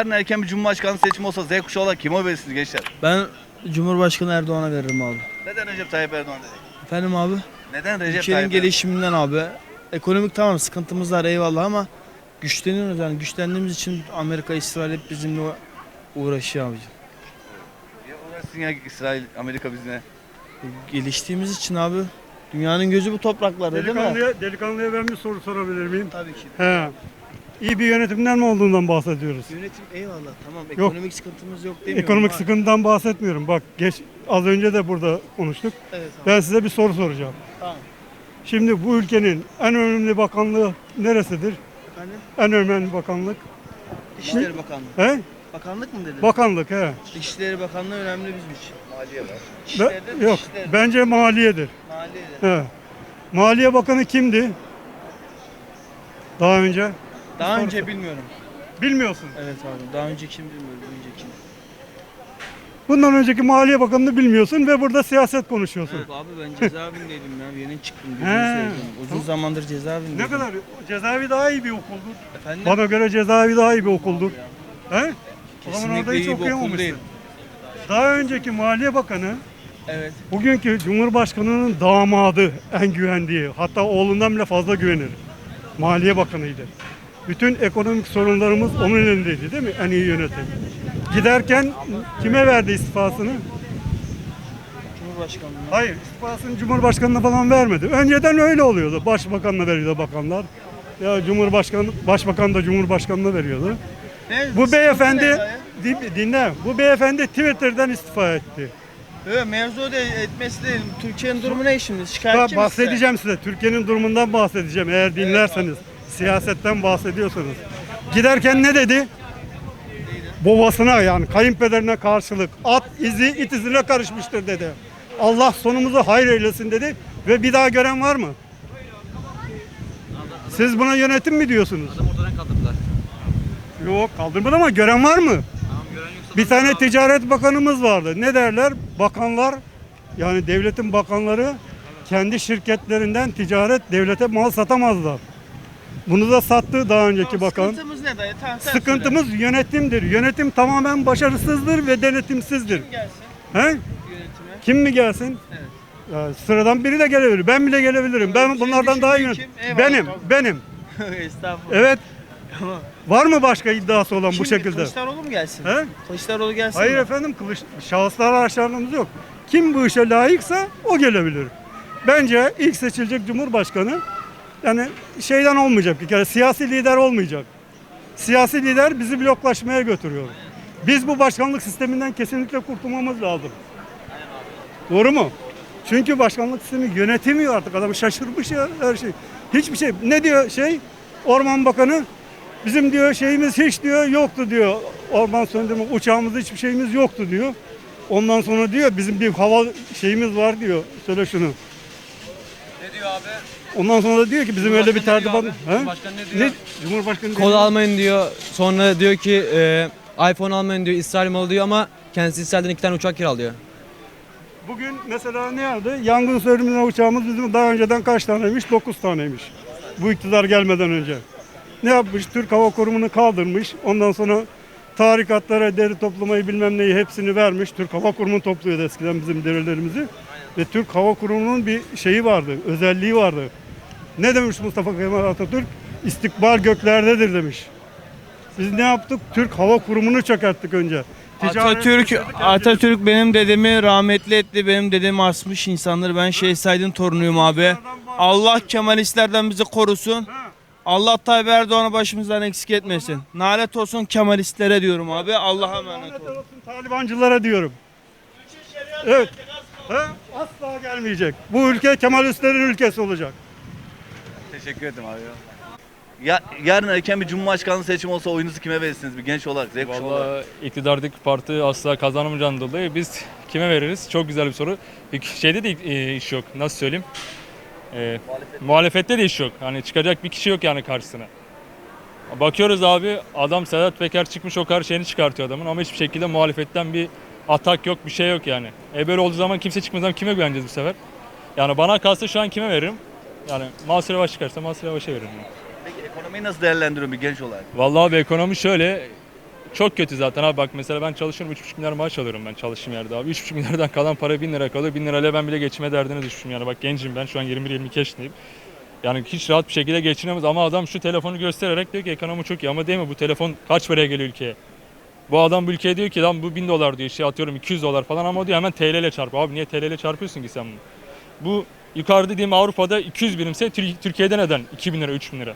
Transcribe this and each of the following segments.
Yarın erken bir cumhurbaşkanlığı seçimi olsa Z kuşağı olarak kime oy verirsiniz gençler? Ben Cumhurbaşkanı Erdoğan'a veririm abi. Neden Recep Tayyip Erdoğan dedik? Efendim abi? Neden Recep Ülkenin Tayyip gelişiminden abi. Ekonomik tamam sıkıntımız var eyvallah ama güçleniyoruz yani güçlendiğimiz için Amerika, İsrail hep bizimle uğraşıyor abicim. Erdoğan? Ya uğraşsın ya İsrail, Amerika bizine. Geliştiğimiz için abi dünyanın gözü bu topraklarda değil mi? Delikanlıya, delikanlıya ben bir soru sorabilir miyim? Tabii ki. He. İyi bir yönetimden mi olduğundan bahsediyoruz? Yönetim eyvallah tamam ekonomik sıkıntımız yok demiyorum. Ekonomik ama- sıkıntıdan bahsetmiyorum. Bak geç az önce de burada konuştuk. Evet abi. Ben size bir soru soracağım. Tamam. Şimdi bu ülkenin en önemli bakanlığı neresidir? Efendim? En önemli bakanlık. İçişleri Bakanlığı. He? Bakanlık mı dedin? Bakanlık he. İçişleri Bakanlığı önemli bizim için. Maliye var. Be- İçişleride yok. Dışişleri- Bence maliyedir. Maliyede. He. Maliye Bakanı kimdi? Daha önce? Daha önce bilmiyorum. Bilmiyorsun. Evet abi daha önce kim bilmiyorum önce kim. Bundan önceki Maliye Bakanı'nı bilmiyorsun ve burada siyaset konuşuyorsun. Yok abi ben cezaevindeydim ya yeni çıktım He. Uzun zamandır cezaevindeydim. Ne kadar? Cezaevi daha iyi bir okuldur. Efendim? Bana göre cezaevi daha iyi bir okuldur. He? O zaman Kesinlikle orada hiç iyi bir okul okuyamamışsın. değil. Daha önceki Maliye Bakanı Evet. bugünkü Cumhurbaşkanı'nın damadı en güvendiği. Hatta oğlundan bile fazla güvenir. Maliye Bakanı'ydı. Bütün ekonomik sorunlarımız onun elindeydi değil mi? En iyi yönetim. Giderken kime verdi istifasını? Cumhurbaşkanlığı. Hayır, istifasını Cumhurbaşkanı'na falan vermedi. Önceden öyle oluyordu. Başbakanla veriyordu bakanlar. Ya Cumhurbaşkanı, Başbakan da Cumhurbaşkanı'na veriyordu. Ne? Bu beyefendi, din- dinle, bu beyefendi Twitter'dan istifa etti. Evet mevzu de etmesi değil. Türkiye'nin durumu ne şimdi? Şikayetçi misin? bahsedeceğim size, Türkiye'nin durumundan bahsedeceğim eğer dinlerseniz. Siyasetten bahsediyorsanız. Giderken ne dedi? Babasına yani kayınpederine karşılık at izi it izine karışmıştır dedi. Allah sonumuzu hayır eylesin dedi ve bir daha gören var mı? Siz buna yönetim mi diyorsunuz? Ortadan kaldırdılar. Yok kaldırmadı ama gören var mı? Bir tane ticaret bakanımız vardı. Ne derler? Bakanlar yani devletin bakanları kendi şirketlerinden ticaret devlete mal satamazlar. Bunu da sattı daha önceki bakan. Sıkıntımız ne dayı? Tamam, sen Sıkıntımız yönetimdir. Yönetim tamamen başarısızdır ve denetimsizdir. söyle. Gelsin He? yönetime. Kim mi gelsin? Evet. Ya sıradan biri de gelebilir. Ben bile gelebilirim. Ben Kim bunlardan daha iyi düşündüğü yönet- kim? Eyvallah, Benim, tamam. benim. Estağfurullah. Evet. Tamam. Var mı başka iddiası olan bu Şimdi şekilde? Kılıçdaroğlu mu gelsin? He? Kılıçdaroğlu gelsin Hayır mi? efendim kılıç, şahıslara aşağılığımız yok. Kim bu işe layıksa o gelebilir. Bence ilk seçilecek cumhurbaşkanı yani şeyden olmayacak bir kere siyasi lider olmayacak. Siyasi lider bizi bloklaşmaya götürüyor. Biz bu başkanlık sisteminden kesinlikle kurtulmamız lazım. Doğru mu? Çünkü başkanlık sistemi yönetemiyor artık adam şaşırmış ya her şey. Hiçbir şey. Ne diyor şey? Orman Bakanı bizim diyor şeyimiz hiç diyor yoktu diyor. Orman söndürme uçağımız hiçbir şeyimiz yoktu diyor. Ondan sonra diyor bizim bir hava şeyimiz var diyor. Söyle şunu. Ne diyor abi? Ondan sonra da diyor ki bizim öyle bir tertibat. Cumhurbaşkanı ne diyor? Cumhurbaşkanı Kol diyor. almayın diyor. Sonra diyor ki e, iPhone almayın diyor. İsrail malı diyor ama kendisi İsrail'den iki tane uçak kiralıyor. Bugün mesela ne yaptı? Yangın söndürme uçağımız bizim daha önceden kaç taneymiş? 9 taneymiş. Bu iktidar gelmeden önce. Ne yapmış? Türk Hava Kurumu'nu kaldırmış. Ondan sonra tarikatlara deri toplamayı bilmem neyi hepsini vermiş. Türk Hava Kurumu topluyordu eskiden bizim derilerimizi. Ve Türk Hava Kurumu'nun bir şeyi vardı, özelliği vardı. Ne demiş Mustafa Kemal Atatürk? İstikbal göklerdedir demiş. Biz ne yaptık? Türk Hava Kurumu'nu çökerttik önce. Ticaret Atatürk, Atatürk benim dedemi rahmetli etti. Benim dedemi asmış insanları. Ben Şehzade'nin torunuyum abi. Allah Kemalistlerden bizi korusun. Allah Tayyip Erdoğan'ı başımızdan eksik etmesin. Nalet olsun Kemalistlere diyorum abi. Allah'a emanet olun. olsun Talibancılara diyorum. Evet. Ha? Asla gelmeyecek. Bu ülke Kemalistlerin ülkesi olacak. Teşekkür ederim abi. Ya, yarın erken bir cumhurbaşkanlığı seçimi olsa oyunuzu kime verirsiniz bir genç olarak, Z kuşağı olarak? Valla iktidardaki parti asla kazanamayacağından dolayı biz kime veririz? Çok güzel bir soru. Bir şeyde de e, iş yok. Nasıl söyleyeyim? E, muhalefette de iş yok. Hani çıkacak bir kişi yok yani karşısına. Bakıyoruz abi adam Sedat Peker çıkmış o kadar şeyini çıkartıyor adamın ama hiçbir şekilde muhalefetten bir atak yok bir şey yok yani. E böyle olduğu zaman kimse çıkmadığı zaman kime güveneceğiz bu sefer? Yani bana kalsa şu an kime veririm? Yani Mansur Yavaş çıkarsa Mansur Yavaş'a veririm. Yani. Peki ekonomiyi nasıl değerlendiriyorsun bir genç olarak? Vallahi abi ekonomi şöyle çok kötü zaten abi bak mesela ben çalışıyorum 3,5 milyar maaş alıyorum ben çalıştığım yerde abi. 3,5 milyardan kalan para 1000 lira kalıyor. 1000 lirayla ben bile geçime derdine düşmüşüm yani bak gencim ben şu an 21-22 yaşındayım. Yani hiç rahat bir şekilde geçinemez ama adam şu telefonu göstererek diyor ki ekonomi çok iyi ama değil mi bu telefon kaç paraya geliyor ülkeye? Bu adam bu ülkeye diyor ki lan bu 1000 dolar diyor şey atıyorum 200 dolar falan ama o diyor hemen TL ile çarp. Abi niye TL ile çarpıyorsun ki sen bunu? Bu yukarıda diyeyim Avrupa'da 200 birimse Tür- Türkiye'de neden 2000 lira 3000 lira?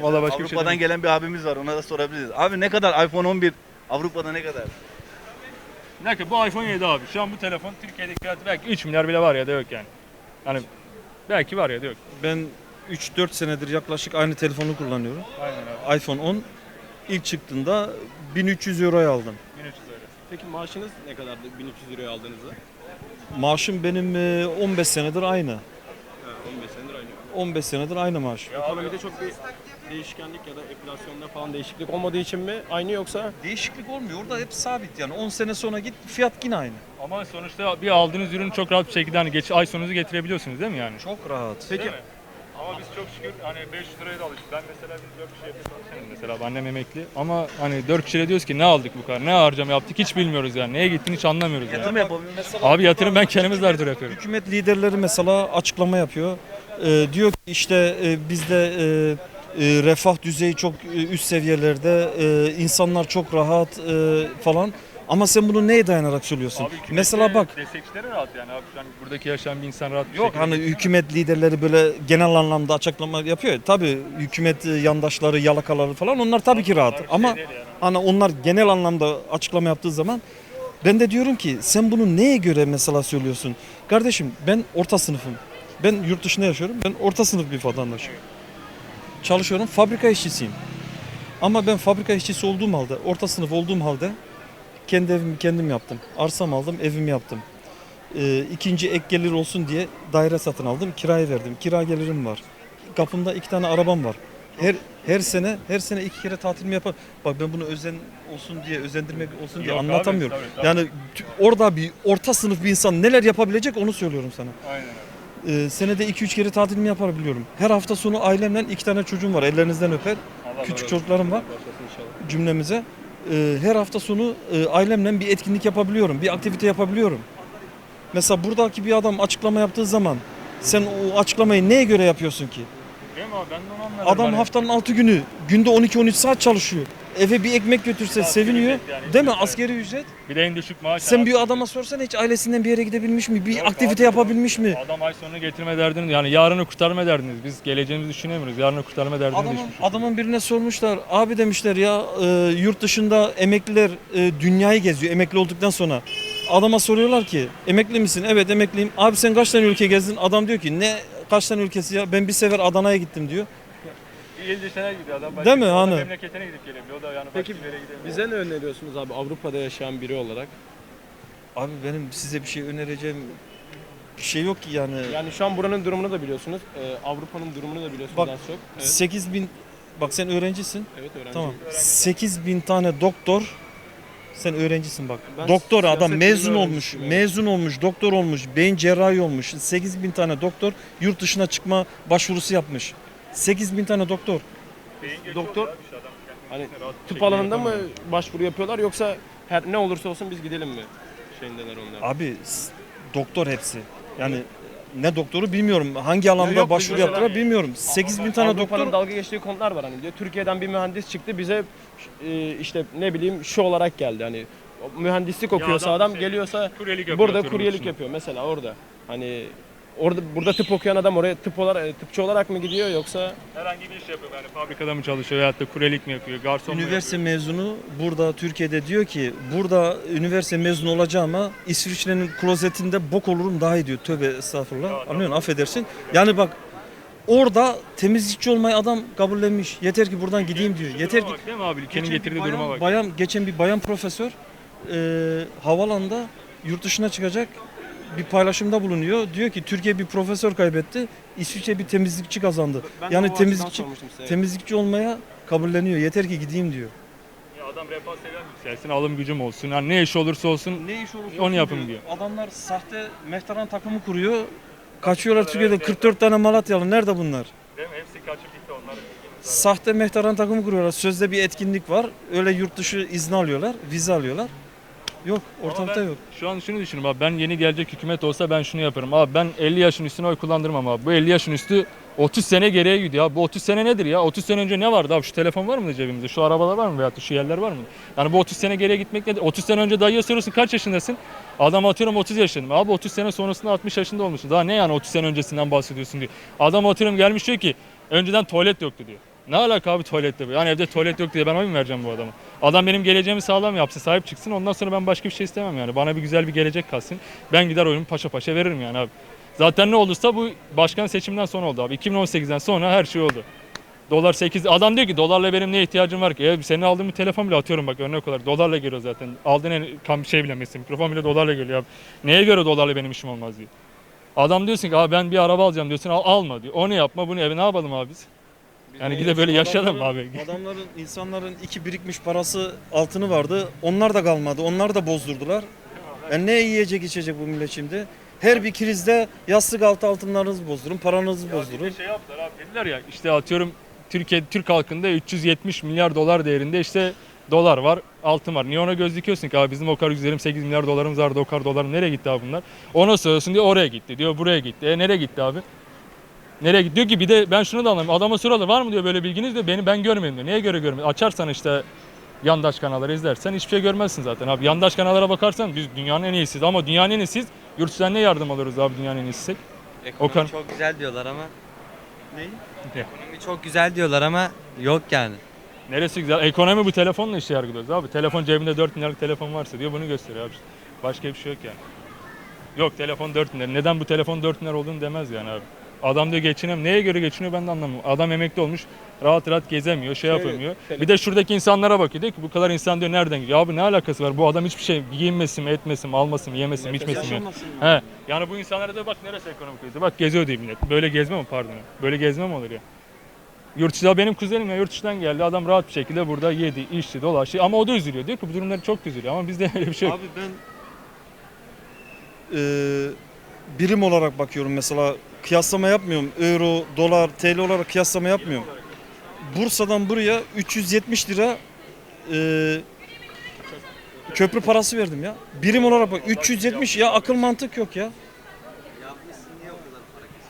Vallahi başka bir şey Avrupa'dan gelen bir abimiz var ona da sorabiliriz. Abi ne kadar iPhone 11 Avrupa'da ne kadar? Bir dakika bu iPhone 7 abi. Şu an bu telefon Türkiye'deki fiyatı belki 3 milyar bile var ya da yok yani. Hani belki var ya da yok. Ben 3-4 senedir yaklaşık aynı telefonu kullanıyorum. Aynen abi. iPhone 10 ilk çıktığında 1300 euroya aldım. 1300 lira. Peki maaşınız ne kadardı 1300 liraya aldığınızda? Maaşım benim e, 15 senedir aynı. Ha, 15 senedir aynı. 15 senedir aynı maaş. Ekonomide çok bir değişkenlik ya da enflasyonda falan değişiklik olmadığı için mi aynı yoksa Değişiklik olmuyor. Orada hep sabit yani. 10 sene sonra git fiyat yine aynı. Ama sonuçta bir aldığınız ürünü çok rahat bir şekilde hani geç, ay sonunuzu getirebiliyorsunuz değil mi yani? Çok rahat. Peki. Ama biz çok şükür hani 500 liraya da alıştık. Ben mesela biz 4 kişi çalışıyorum mesela. Annem emekli. Ama hani 4 kişiyle diyoruz ki ne aldık bu kadar? Ne harcama yaptık hiç bilmiyoruz yani. Neye gittiğini hiç anlamıyoruz yani. Yatırım yapamıyoruz. Abi yatırım ben kendimiz zar yapıyorum. Hükümet liderleri mesela açıklama yapıyor. Ee, diyor ki işte e, bizde e, e, refah düzeyi çok e, üst seviyelerde, e, insanlar çok rahat e, falan. Ama sen bunu neye dayanarak söylüyorsun? Abi mesela bak Destekçileri rahat yani abi. Şu an buradaki yaşayan bir insan rahat bir Yok hani hükümet liderleri böyle genel anlamda açıklama yapıyor. Tabii hükümet yandaşları, yalakaları falan onlar tabii ki rahat. Ama şey değil yani. hani onlar genel anlamda açıklama yaptığı zaman ben de diyorum ki sen bunu neye göre mesela söylüyorsun? Kardeşim ben orta sınıfım. Ben yurt dışında yaşıyorum. Ben orta sınıf bir vatandaşım. Çalışıyorum. Fabrika işçisiyim. Ama ben fabrika işçisi olduğum halde, orta sınıf olduğum halde kendi evimi kendim yaptım. Arsam aldım, evimi yaptım. Ee, ikinci ek gelir olsun diye daire satın aldım. Kiraya verdim. Kira gelirim var. Kapımda iki tane arabam var. Her her sene her sene iki kere tatilimi yapar. Bak ben bunu özen olsun diye özendirmek olsun diye Yok abi, anlatamıyorum. tabii, tabii. Yani t- orada bir orta sınıf bir insan neler yapabilecek onu söylüyorum sana. Aynen abi. Ee, senede 2-3 kere tatilimi yapabiliyorum. Her hafta sonu ailemle iki tane çocuğum var. Ellerinizden öper. Allah Küçük razı çocuklarım var başlasın inşallah. cümlemize. Ee, her hafta sonu e, ailemle bir etkinlik yapabiliyorum. Bir aktivite yapabiliyorum. Mesela buradaki bir adam açıklama yaptığı zaman sen o açıklamayı neye göre yapıyorsun ki? Değil mi abi? Ben de onu anladım. Adam Hani- haftanın 6 günü günde 12-13 saat çalışıyor. Eve bir ekmek götürse Asgari seviniyor. ücret yani, Değil mi? evet. Askeri ücret. Bir de en düşük maaş. Sen bir adama sorsan hiç ailesinden bir yere gidebilmiş mi? Bir Yok aktivite abi. yapabilmiş mi? Adam ay sonunu getirme derdini yani yarını kurtarma derdiniz. Biz geleceğimizi düşünemiyoruz. Yarını kurtarma derdini Adamın, adamın birine sormuşlar. Abi demişler ya e, yurt dışında emekliler e, dünyayı geziyor emekli olduktan sonra. Adama soruyorlar ki emekli misin? Evet emekliyim. Abi sen kaç tane ülke gezdin? Adam diyor ki ne kaç tane ülkesi ya? Ben bir sefer Adana'ya gittim diyor. Bir il dışına gidiyor adam. Değil mi? Hani? Memleketine gidip gelebiliyor. O da yani Peki, başka bir yere gidemiyor. Bize ne öneriyorsunuz abi Avrupa'da yaşayan biri olarak? Abi benim size bir şey önereceğim bir şey yok ki yani. Yani şu an buranın durumunu da biliyorsunuz. Ee, Avrupa'nın durumunu da biliyorsunuz Bak, az çok. Evet, 8 bin bak sen öğrencisin. evet öğrenciyim. Tamam. 8 bin tane doktor sen öğrencisin bak. Ben doktor adam mezun olmuş, öğrencisiyim, evet. mezun olmuş, doktor olmuş, beyin cerrahi olmuş. 8 bin tane doktor yurt dışına çıkma başvurusu yapmış. 8 bin tane doktor. Doktor hani tıp alanında mı başvuru yapıyorlar yoksa her ne olursa olsun biz gidelim mi? Şeyindeler onlar. Abi s- doktor hepsi. Yani ne doktoru bilmiyorum. Hangi alanda yok, başvuru mesela- yaptılar bilmiyorum. 8 bin tane Avrupa'nın doktor. dalga geçtiği konular var hani diyor Türkiye'den bir mühendis çıktı bize e, işte ne bileyim şu olarak geldi hani o mühendislik okuyorsa adam adam şey, geliyorsa kuryelik yapıyor burada atıyorum kuryelik yapıyor mesela orada. Hani orada burada tıp okuyan adam oraya tıp olarak e, tıpçı olarak mı gidiyor yoksa Herhangi bir iş yapıyor yani fabrikada mı çalışıyor veyahut da kuryelik mi yapıyor, garson mu Üniversite yapıyor? mezunu burada Türkiye'de diyor ki burada üniversite mezunu olacağıma İsviçre'nin klozetinde bok olurum daha iyi diyor. Tövbe estağfurullah. Ya, Anlıyorsun affedersin. Yani bak orada temizlikçi olmayı adam kabullenmiş. Yeter ki buradan gideyim diyor. Yeter ki Bak, değil mi abi? Ülkenin Geçen bir getirdiği bayan- duruma bak. Bayan, geçen bir bayan profesör e, havalanda yurt dışına çıkacak bir paylaşımda bulunuyor. Diyor ki Türkiye bir profesör kaybetti. İsviçre bir temizlikçi kazandı. Ben de yani açıdan temizlikçi sormuştum size. temizlikçi olmaya kabulleniyor. Yeter ki gideyim diyor. Ya adam refah seviyen yükselsin, alım gücüm olsun. Yani ne iş olursa olsun Ne iş olursa Onu yapın diyor. Adamlar sahte mehtaran takımı kuruyor. Kaçıyorlar Türkiye'de 44 tane Malatyalı. Nerede bunlar? Değil mi? Hepsi kaçıp gitti onlar. Sahte mehtaran takımı kuruyorlar. Sözde bir etkinlik var. Öyle yurt dışı izni alıyorlar, vize alıyorlar. Yok, ortalıkta ben yok. Şu an şunu düşünüyorum abi ben yeni gelecek hükümet olsa ben şunu yaparım. Abi ben 50 yaşın üstüne oy kullandırmam abi. Bu 50 yaşın üstü 30 sene geriye gidiyor abi. Bu 30 sene nedir ya? 30 sene önce ne vardı abi? Şu telefon var mı cebimizde? Şu arabalar var mı? Veyahut da şu yerler var mı? Yani bu 30 sene geriye gitmek nedir? 30 sene önce dayıya soruyorsun kaç yaşındasın? Adam atıyorum 30 yaşındayım. Abi 30 sene sonrasında 60 yaşında olmuşsun. Daha ne yani 30 sene öncesinden bahsediyorsun diyor. Adam atıyorum gelmiş diyor ki önceden tuvalet yoktu diyor. Ne alaka abi tuvaletle? Yani evde tuvalet yok diye ben oy mu vereceğim bu adama? Adam benim geleceğimi sağlam yapsın, sahip çıksın. Ondan sonra ben başka bir şey istemem yani. Bana bir güzel bir gelecek kalsın. Ben gider oyumu paşa paşa veririm yani abi. Zaten ne olduysa bu başkan seçimden sonra oldu abi. 2018'den sonra her şey oldu. Dolar 8. Adam diyor ki dolarla benim ne ihtiyacım var ki? E, senin aldığın bir telefon bile atıyorum bak örnek olarak. Dolarla geliyor zaten. Aldığın en kam şey bile mesela mikrofon bile dolarla geliyor abi. Neye göre dolarla benim işim olmaz diyor. Adam diyorsun ki abi ben bir araba alacağım diyorsun al, alma diyor. Onu yapma bunu eve ne yapalım abi biz? Yani gide böyle yaşayalım abi. Adamların, insanların iki birikmiş parası altını vardı. Onlar da kalmadı. Onlar da bozdurdular. E ne yiyecek içecek bu millet şimdi? Her bir krizde yastık altı altınlarınızı bozdurun, paranızı bozdurun. şey yaptılar abi dediler ya işte atıyorum Türkiye Türk halkında 370 milyar dolar değerinde işte dolar var, altın var. Niye ona göz dikiyorsun ki abi bizim o kadar 128 milyar dolarımız vardı o kadar dolarım nereye gitti abi bunlar? Ona söylüyorsun diyor oraya gitti diyor buraya gitti. E nereye gitti abi? Nereye gitti? Diyor ki bir de ben şunu da anlamıyorum. Adama soruyorlar var mı diyor böyle bilginiz diyor. Beni ben görmedim diyor. Neye göre görmedim? Açarsan işte yandaş kanalları izlersen hiçbir şey görmezsin zaten abi. Yandaş kanallara bakarsan biz dünyanın en iyisiyiz ama dünyanın en iyisiyiz. Yurt dışından ne yardım alıyoruz abi dünyanın en iyisiysek? Ekonomi Okan. çok güzel diyorlar ama. Neyi? Ekonomi çok güzel diyorlar ama yok yani. Neresi güzel? Ekonomi bu telefonla işe yargılıyoruz abi. Telefon cebinde 4 milyarlık telefon varsa diyor bunu gösteriyor abi. Başka bir şey yok yani. Yok telefon 4 milyar. Neden bu telefon 4 milyar olduğunu demez yani abi. Adam diyor geçinem. Neye göre geçiniyor ben de anlamıyorum. Adam emekli olmuş. Rahat rahat gezemiyor, şey yapamıyor. Bir de şuradaki insanlara bakıyor. Diyor ki bu kadar insan diyor nereden geliyor? Abi ne alakası var? Bu adam hiçbir şey giyinmesin mi, etmesin mi, almasın mı, yemesin mi, içmesin mi? Yaşamasın mı? He. Yani bu insanlara da bak neresi ekonomik krizi. Bak geziyor diyor millet. Böyle gezme mi pardon? Böyle gezme mi olur ya? Yurt dışı benim kuzenim ya yurt dışından geldi. Adam rahat bir şekilde burada yedi, içti, dolaştı. Ama o da üzülüyor. Diyor ki bu durumları çok üzülüyor. Ama bizde öyle bir şey yok. Abi ben eee, birim olarak bakıyorum mesela kıyaslama yapmıyorum. Euro, dolar, TL olarak kıyaslama yapmıyorum. Bursa'dan buraya 370 lira eee, köprü parası verdim ya. Birim olarak bak 370 ya akıl mantık yok ya.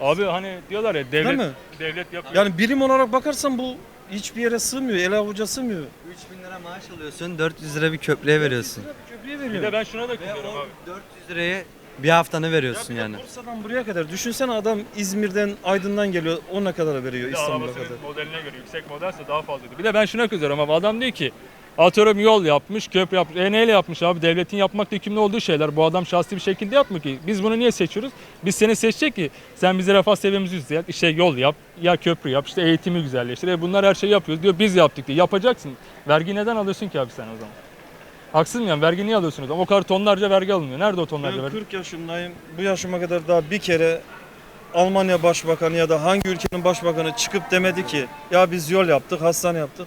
Abi hani diyorlar ya Değil devlet mi? devlet yapıyor. Yani birim olarak bakarsan bu hiçbir yere sığmıyor. Ele avuca sığmıyor. 3000 lira maaş alıyorsun 400 lira bir köprüye veriyorsun. Köprüye bir de ben şuna da Ve kızıyorum o abi. 400 lirayı bir haftanı veriyorsun yani. Bursa'dan buraya kadar. Düşünsene adam İzmir'den, Aydın'dan geliyor. O ne kadar veriyor Bir de İstanbul'a arabasının kadar. modeline göre yüksek modelse daha fazlaydı. Bir de ben şuna kızıyorum ama adam diyor ki atıyorum yol yapmış, köprü yapmış. E neyle yapmış abi? Devletin yapmakla yükümlü olduğu şeyler. Bu adam şahsi bir şekilde yapmıyor ki. Biz bunu niye seçiyoruz? Biz seni seçecek ki sen bize refah seviyemizi yükselt. İşte yol yap, ya köprü yap, işte eğitimi güzelleştir. E bunlar her şeyi yapıyoruz diyor. Biz yaptık diyor. Yapacaksın. Vergi neden alıyorsun ki abi sen o zaman? Haksız mıyım? Vergi niye alıyorsun o kadar tonlarca vergi alınıyor. Nerede o tonlarca Ben vergi? 40 yaşındayım. Bu yaşıma kadar daha bir kere Almanya Başbakanı ya da hangi ülkenin başbakanı çıkıp demedi ki ya biz yol yaptık, hastane yaptık.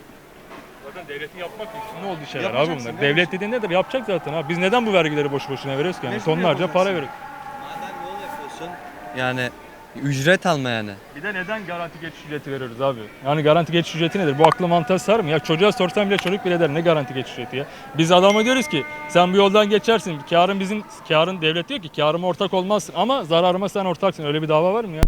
Zaten devletin yapmak yükümlü olduğu şeyler abi Yapacaksın, bunlar. Devlet dediğin nedir? Yapacak zaten abi. Biz neden bu vergileri boş boşuna veriyoruz ki? Yani? Mecbur Tonlarca yapacaksın. para veriyoruz. Madem yol yapıyorsun yani ücret alma yani. Bir de neden garanti geçiş ücreti veriyoruz abi? Yani garanti geçiş ücreti nedir? Bu aklı mantığa sar mı? Ya çocuğa sorsan bile çocuk bile der ne garanti geçiş ücreti ya? Biz adama diyoruz ki sen bu yoldan geçersin. Karın bizim, karın devlet diyor ki karıma ortak olmazsın ama zararıma sen ortaksın. Öyle bir dava var mı ya?